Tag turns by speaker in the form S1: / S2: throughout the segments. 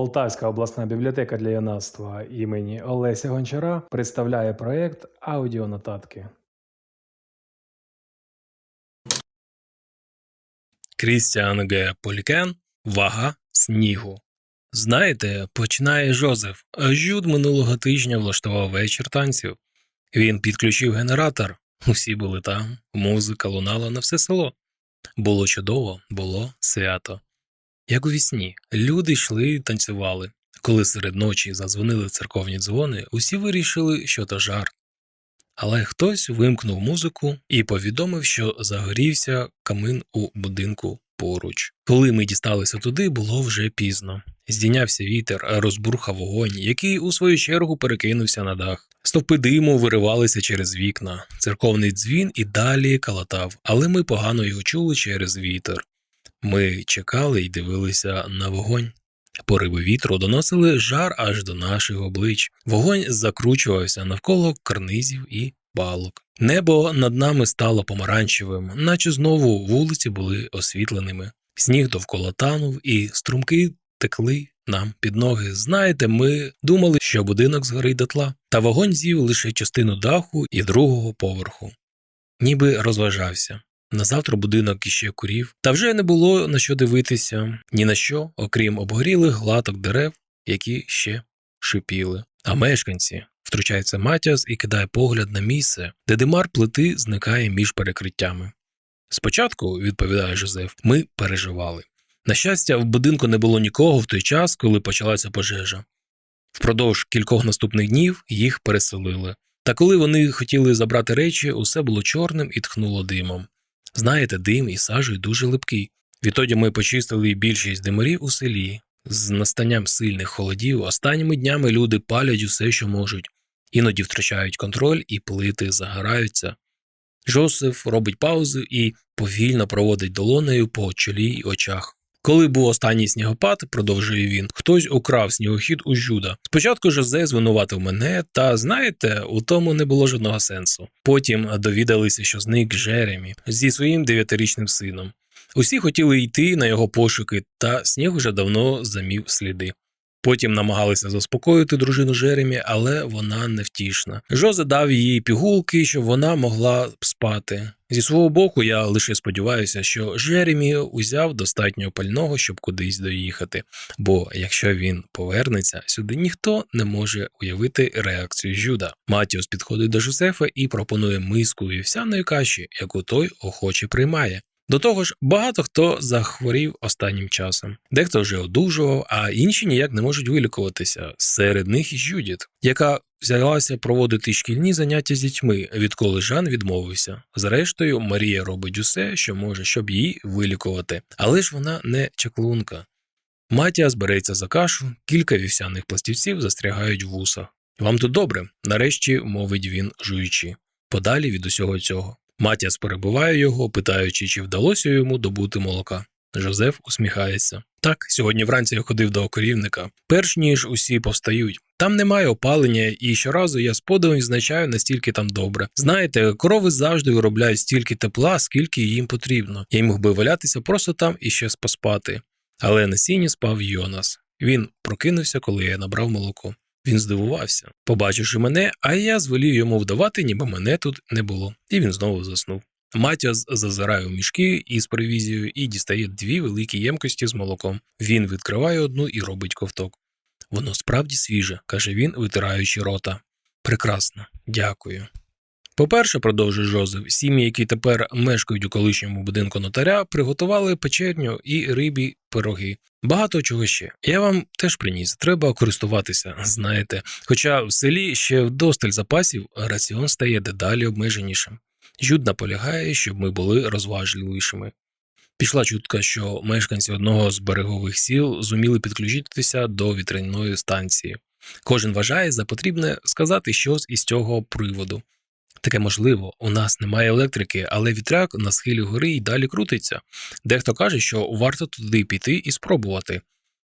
S1: Полтавська обласна бібліотека для юнацтва імені Олеся Гончара представляє проєкт Аудіонотатки.
S2: Крістіан Г. Полікен Вага снігу. Знаєте, починає Жозеф. Жюд минулого тижня влаштував вечір танців. Він підключив генератор. Усі були там, музика лунала на все село. Було чудово, було свято. Як у вісні, люди йшли і танцювали. Коли серед ночі задзвонили церковні дзвони, усі вирішили, що то жарт. Але хтось вимкнув музику і повідомив, що загорівся камин у будинку поруч. Коли ми дісталися туди, було вже пізно. Здійнявся вітер, розбурхав вогонь, який у свою чергу перекинувся на дах. Стовпи диму виривалися через вікна. Церковний дзвін і далі калатав, але ми погано його чули через вітер. Ми чекали і дивилися на вогонь. Пориви вітру доносили жар аж до наших облич. Вогонь закручувався навколо карнизів і балок. Небо над нами стало помаранчевим, наче знову вулиці були освітленими. Сніг довкола танув, і струмки текли нам під ноги. Знаєте, ми думали, що будинок згорить дотла, та вогонь з'їв лише частину даху і другого поверху. Ніби розважався. Назавтра будинок іще курів, та вже не було на що дивитися ні на що, окрім обгорілих гладок дерев, які ще шипіли. А мешканці втручається Матіас і кидає погляд на місце, де димар плити зникає між перекриттями. Спочатку, відповідає Жозеф, ми переживали. На щастя, в будинку не було нікого в той час, коли почалася пожежа. Впродовж кількох наступних днів їх переселили. Та коли вони хотіли забрати речі, усе було чорним і тхнуло димом. Знаєте, дим і сажею дуже липкий. Відтоді ми почистили більшість димарів у селі. З настанням сильних холодів останніми днями люди палять усе, що можуть, іноді втрачають контроль і плити загораються. Жосиф робить паузу і повільно проводить долонею по чолі й очах. Коли був останній снігопад, продовжує він, хтось украв снігохід у Жюда. Спочатку Жозе звинуватив мене, та знаєте, у тому не було жодного сенсу. Потім довідалися, що зник Жеремі зі своїм дев'ятирічним сином. Усі хотіли йти на його пошуки, та сніг уже давно замів сліди. Потім намагалися заспокоїти дружину Жеремі, але вона невтішна. Жозе дав їй пігулки, щоб вона могла спати. Зі свого боку, я лише сподіваюся, що Жеремі узяв достатньо пального, щоб кудись доїхати. Бо якщо він повернеться сюди, ніхто не може уявити реакцію Жюда. Матіос підходить до Жозефа і пропонує миску вівсяної каші, яку той охоче приймає. До того ж, багато хто захворів останнім часом. Дехто вже одужував, а інші ніяк не можуть вилікуватися. Серед них і Жюдіт, яка взялася проводити шкільні заняття з дітьми, відколи Жан відмовився. Зрештою, Марія робить усе, що може, щоб її вилікувати. Але ж вона не чаклунка. Матія збереться за кашу, кілька вівсяних пластівців застрягають в вусах. Вам тут добре, нарешті мовить він, жуючи. Подалі від усього цього. Матіас перебиває його, питаючи, чи вдалося йому добути молока. Жозеф усміхається. Так, сьогодні вранці я ходив до корівника. Перш ніж усі повстають. Там немає опалення, і щоразу я з відзначаю, настільки там добре. Знаєте, корови завжди виробляють стільки тепла, скільки їм потрібно. Я міг би валятися просто там і ще поспати. Але на сіні спав Йонас. Він прокинувся, коли я набрав молоко. Він здивувався, побачивши мене, а я звелів йому вдавати, ніби мене тут не було, і він знову заснув. Матіас зазирає у мішки із провізією і дістає дві великі ємкості з молоком. Він відкриває одну і робить ковток. Воно справді свіже, каже він, витираючи рота. Прекрасно, дякую. По-перше, продовжує Жозеф, сім'ї, які тепер мешкають у колишньому будинку нотаря, приготували печерню і рибі пироги. Багато чого ще. Я вам теж приніс. Треба користуватися, знаєте. Хоча в селі ще вдосталь запасів раціон стає дедалі обмеженішим. Жюд наполягає, щоб ми були розважливішими. Пішла чутка, що мешканці одного з берегових сіл зуміли підключитися до вітряної станції. Кожен вважає за потрібне сказати щось із цього приводу. Таке можливо, у нас немає електрики, але вітряк на схилі гори й далі крутиться. Дехто каже, що варто туди піти і спробувати.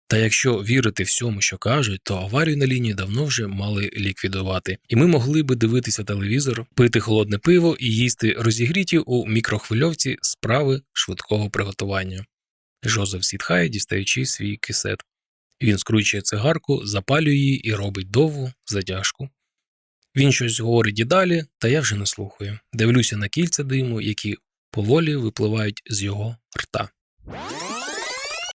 S2: Та якщо вірити всьому, що кажуть, то аварію на лінії давно вже мали ліквідувати, і ми могли би дивитися телевізор, пити холодне пиво і їсти розігріті у мікрохвильовці справи швидкого приготування. Жозеф сідхає, дістаючи свій кисет. Він скручує цигарку, запалює її і робить довгу затяжку. Він щось говорить і далі, та я вже не слухаю. Дивлюся на кільця диму, які поволі випливають з його рта.